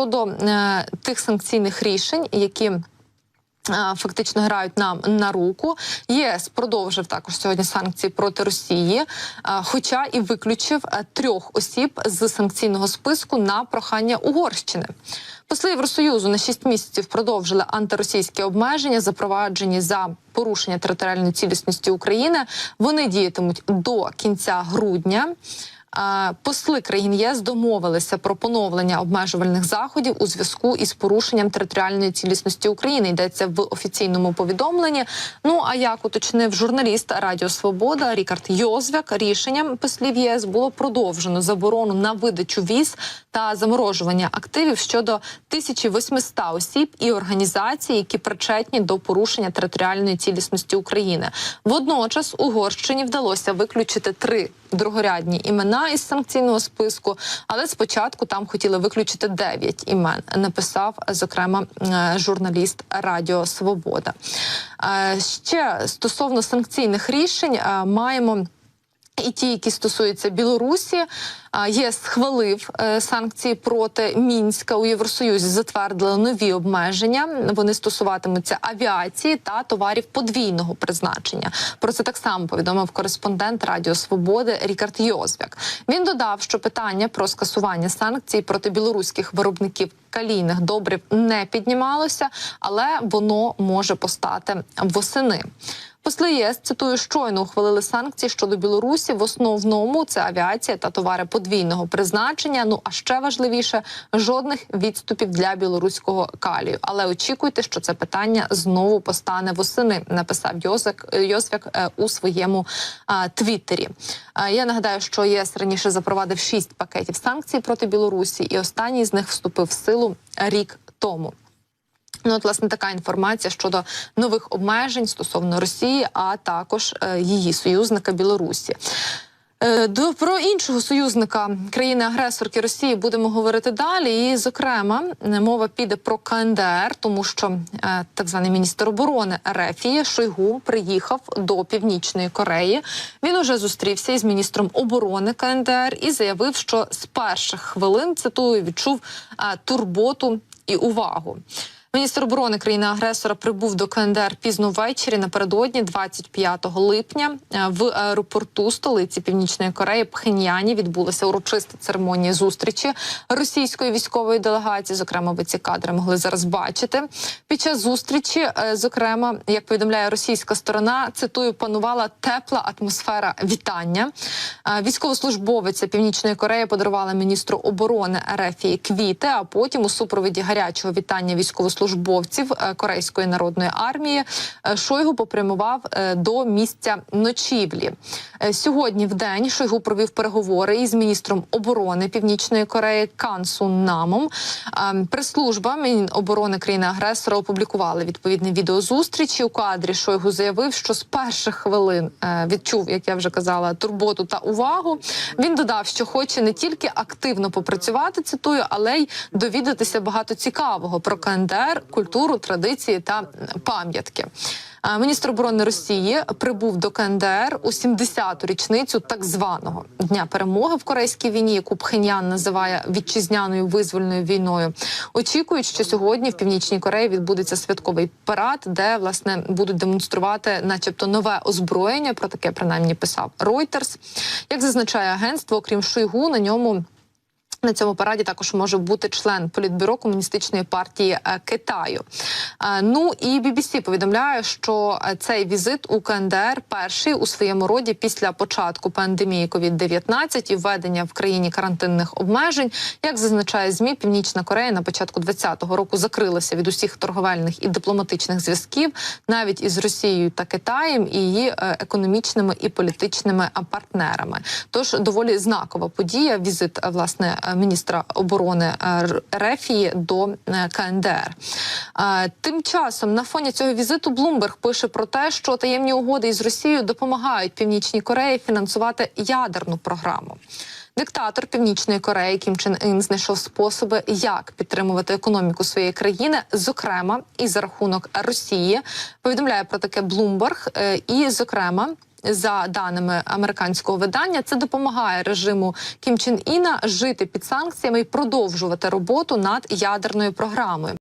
щодо е, тих санкційних рішень, які Фактично грають нам на руку. ЄС продовжив також сьогодні санкції проти Росії, хоча і виключив трьох осіб з санкційного списку на прохання Угорщини. Посли Євросоюзу на 6 місяців продовжили антиросійські обмеження, запроваджені за порушення територіальної цілісності України. Вони діятимуть до кінця грудня. Посли країн ЄС домовилися про поновлення обмежувальних заходів у зв'язку із порушенням територіальної цілісності України. Йдеться в офіційному повідомленні. Ну а як уточнив журналіст Радіо Свобода Рікард Йозвяк, рішенням послів ЄС було продовжено заборону на видачу віз та заморожування активів щодо 1800 осіб і організацій, які причетні до порушення територіальної цілісності України. Водночас Угорщині вдалося виключити три другорядні імена із санкційного списку, але спочатку там хотіли виключити дев'ять імен. Написав зокрема журналіст Радіо Свобода. Е, Ще стосовно санкційних рішень е, маємо. І ті, які стосуються Білорусі, ЄС схвалив е, санкції проти мінська у Євросоюзі. Затвердили нові обмеження. Вони стосуватимуться авіації та товарів подвійного призначення. Про це так само повідомив кореспондент Радіо Свободи Рікард Йозвяк. Він додав, що питання про скасування санкцій проти білоруських виробників калійних добрив не піднімалося, але воно може постати восени. Посли ЄС цитую щойно ухвалили санкції щодо Білорусі. В основному це авіація та товари подвійного призначення. Ну а ще важливіше жодних відступів для білоруського калію. Але очікуйте, що це питання знову постане восени. Написав Йозак Йосвяк е, у своєму а, твіттері. А, я нагадаю, що ЄС раніше запровадив шість пакетів санкцій проти Білорусі, і останній з них вступив в силу рік тому. Ну, от, власне, така інформація щодо нових обмежень стосовно Росії, а також е, її союзника Білорусі. Е, До про іншого союзника країни-агресорки Росії будемо говорити далі. І, зокрема, е, мова піде про КНДР, тому що так званий міністр оборони Рефії Шойгу приїхав до Північної Кореї. Він уже зустрівся із міністром оборони КНДР і заявив, що з перших хвилин цитую відчув турботу і увагу. Міністр оборони країни-агресора прибув до КНДР пізно ввечері напередодні, 25 липня, Е, в аеропорту столиці Північної Кореї Пхеньяні відбулася урочиста церемонія зустрічі російської військової делегації. Зокрема, ви ці кадри могли зараз бачити. Під час зустрічі, е, зокрема, як повідомляє російська сторона, цитую, панувала тепла атмосфера вітання. Е, Військовослужбовиця Північної Кореї подарувала міністру оборони Ерефії квіти. А потім у супроводі гарячого вітання військовослужбовців е, Корейської народної армії е, Шойгу попрямував е, до місця ночівлі. Е, Сьогодні в день Шойгу провів переговори із міністром оборони Північної Кореї Кан Сун Намом. Е, Прес-служба Міноборони країни-агресора опублікували відповідне відео зустрічі. У кадрі Шойгу заявив, що з перших хвилин е, відчув, як я вже казала, турботу та увагу. Він додав, що хоче не тільки активно попрацювати, цитую, але й довідатися багато цікавого про КНДР, культуру, традиції та пам'ятки. Міністр оборони Росії прибув до КНДР у 70-ту річницю так званого дня перемоги в корейській війні, яку Пхеньян називає вітчизняною визвольною війною. Очікують, що сьогодні в північній Кореї відбудеться святковий парад, де власне будуть демонструвати, начебто, нове озброєння. Про таке принаймні писав Reuters. Як зазначає агентство, окрім Шойгу, на ньому. На цьому параді також може бути член політбюро комуністичної партії е, Китаю. Е, Ну і BBC повідомляє, що е, цей візит у КНДР перший у своєму роді після початку пандемії COVID-19 і введення в країні карантинних обмежень. Як зазначає змі, Північна Корея на початку 2020 року закрилася від усіх торговельних і дипломатичних зв'язків, навіть із Росією та Китаєм і її економічними і політичними партнерами. Тож доволі знакова подія. Візит власне міністра оборони е, Рефії до е, КНДР. Е, Тим часом на фоні цього візиту Блумберг пише про те, що таємні угоди із Росією допомагають Північній Кореї фінансувати ядерну програму. Диктатор Північної Кореї Кім Чен Ін знайшов способи, як підтримувати економіку своєї країни, зокрема і за рахунок Росії. Повідомляє про таке Блумберг. І, зокрема, за даними американського видання, це допомагає режиму Кім Чен Іна жити під санкціями і продовжувати роботу над ядерною програмою.